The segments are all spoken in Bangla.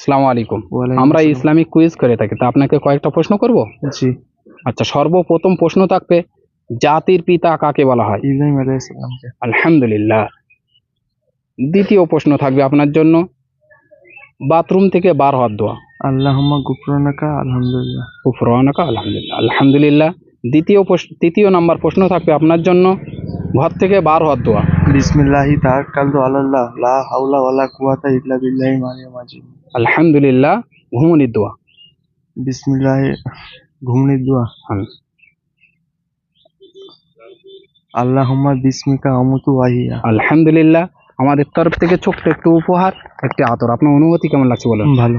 আসসালামু আলাইকুম। আমরা ইসলামিক কুইজ করে থাকি তা আপনাকে কয়েকটা প্রশ্ন করব? জি। আচ্ছা সর্বপ্রথম প্রশ্ন থাকবে জাতির পিতা কাকে বলা হয়? ইব্রাহিম আলাইহিসসালামকে আলহামদুলিল্লাহ। দ্বিতীয় প্রশ্ন থাকবে আপনার জন্য বাথরুম থেকে বার হওয়ার দোয়া। আল্লাহুম্মা গুফরানাকা আলহামদুলিল্লাহ। কুফরানাকা আলহামদুলিল্লাহ আলহামদুলিল্লাহ। দ্বিতীয় প্রশ্ন তৃতীয় নাম্বার প্রশ্ন থাকবে আপনার জন্য ঘর থেকে বার হওয়ার দোয়া। বিসমিল্লাহি তাওয়াক্কালতু আলাল্লাহ লা হাওলা ওয়ালা কুওয়াতা ইল্লা বিল্লাহি মালিয়াল আযীম আলহামদুলিল্লাহ ঘুমনির দোয়া। বিসমিল্লাহি ঘুমনির দোয়া। হুম। আল্লাহুম্মা বিসমিকা আমুতু ওয়াহিয়া। আলহামদুলিল্লাহ আমাদের তরফ থেকে ছোট্ট একটু উপহার একটি আতর। আপনার অনুভূতি কেমন লাগছে বলুন? ভালো।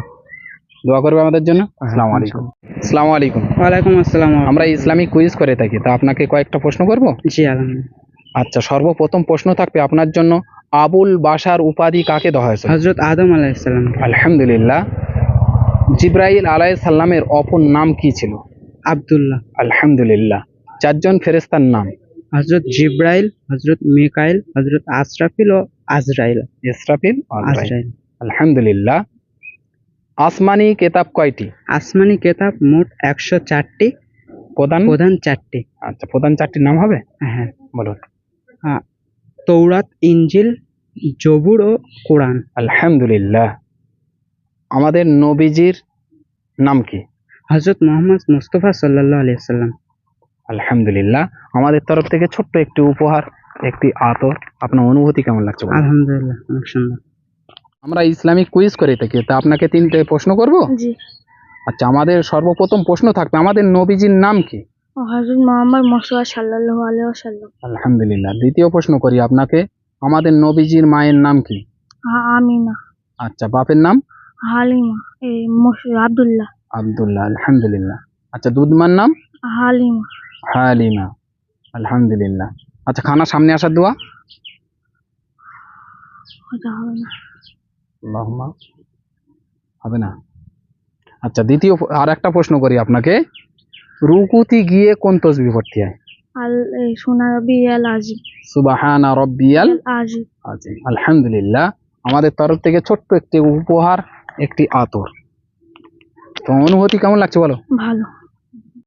দোয়া করবে আমাদের জন্য? আসসালামু আলাইকুম। আসসালামু আলাইকুম। ওয়ালাইকুম আসসালাম। আমরা ইসলামিক কুইজ করে থাকি। তা আপনাকে কয়েকটা প্রশ্ন করব? জি আলহামদুলিল্লাহ। আচ্ছা সর্বপ্রথম প্রশ্ন থাকবে আপনার জন্য আবুল বাসার উপাধি কাকে দেওয়া হয়েছে? হজরত আদম আলাইসাল্লাম আলহামদুলিল্লাহ। জিব্রাইল আলাই সাল্লামের অপর নাম কি ছিল? আব্দুল্লাহ। আলহামদুলিল্লাহ। চারজন ফেরেস্তার নাম? হজরত জিব্রাইল হজরত মিকাইল হজরত আশরাফিল ও আজরাইল। ইসরাফিল। আজরাইল। আলহামদুলিল্লাহ। আসমানি কেতাব কয়টি? আসমানি কেতাব মোট একশো চারটি। প্রধান? প্রধান চারটি। আচ্ছা প্রধান চারটির নাম হবে? হ্যাঁ। বলুন। তৌরাত ইঞ্জিল জবুর ও কোরআন। আলহামদুলিল্লাহ। আমাদের নবীজির নাম কি? হজরত মোহাম্মদ মুস্তফা সাল্লাহ আলিয়াল্লাম আলহামদুলিল্লাহ। আমাদের তরফ থেকে ছোট্ট একটি উপহার একটি আতর। আপনার অনুভূতি কেমন লাগছে আলহামদুলিল্লাহ অনেক সুন্দর। আমরা ইসলামিক কুইজ করে থাকি তা আপনাকে তিনটে প্রশ্ন করব? জি। আচ্ছা আমাদের সর্বপ্রথম প্রশ্ন থাকবে আমাদের নবীজির নাম কি? মোহাম্মদ আলহামদুলিল্লাহ। দ্বিতীয় প্রশ্ন করি আপনাকে আমাদের নবীজির মায়ের নাম কি? আমিনা। আচ্ছা বাপের নাম? হালিমা এই আব্দুল্লাহ। আব্দুল্লাহ আলহামদুলিল্লাহ। আচ্ছা দুধমার নাম? হালিমা। হালিমা আলহামদুলিল্লাহ। আচ্ছা খানা সামনে আসার দোয়া? কথা হবে না। আল্লাহুম্মা। হবে না। আচ্ছা দ্বিতীয় আর একটা প্রশ্ন করি আপনাকে। রুকুতি গিয়ে কোন তসবি পড়তে হয়? আল এই সোনা রবি আল সুবাহানা রব্বিয়াল আজিব আজিম। আলহামদুলিল্লাহ আমাদের তরফ থেকে ছোট্ট একটি উপহার একটি আতর। তো অনুভূতি কেমন লাগছে বলো? ভালো।